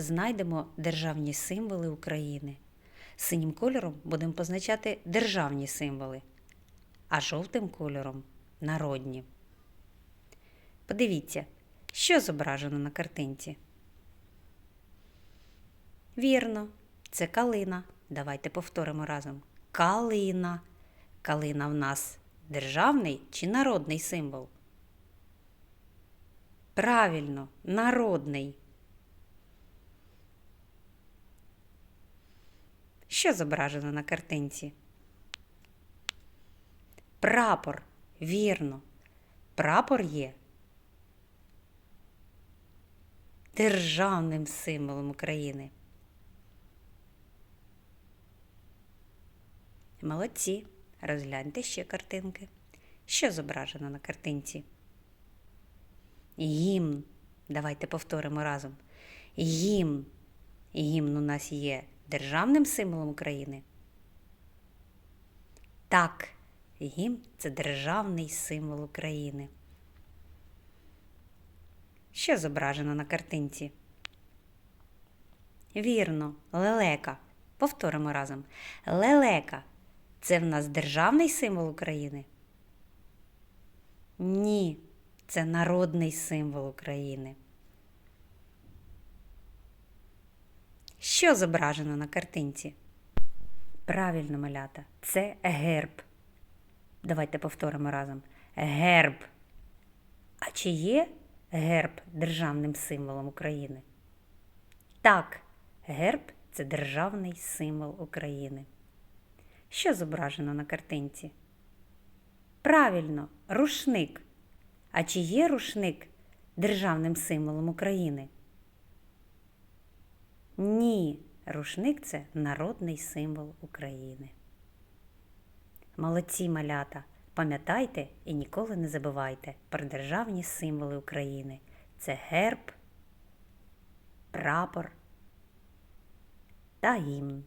знайдемо державні символи України. Синім кольором будемо позначати державні символи, а жовтим кольором народні. Подивіться, що зображено на картинці. Вірно, це калина. Давайте повторимо разом. Калина. Калина в нас державний чи народний символ? Правильно, народний. Що зображено на картинці? Прапор. Вірно. Прапор є державним символом України. Молодці. Розгляньте ще картинки. Що зображено на картинці? Гімн. Давайте повторимо разом. Гімн. Гімн у нас є державним символом України. Так, гімн це державний символ України. Що зображено на картинці? Вірно, лелека. Повторимо разом. Лелека це в нас державний символ України? Ні, це народний символ України. Що зображено на картинці? Правильно, малята, це герб. Давайте повторимо разом. Герб. А чи є герб державним символом України? Так, герб це державний символ України. Що зображено на картинці? Правильно, рушник. А чи є рушник державним символом України? Ні, рушник це народний символ України. Молодці малята, пам'ятайте і ніколи не забувайте про державні символи України. Це герб, прапор та гімн.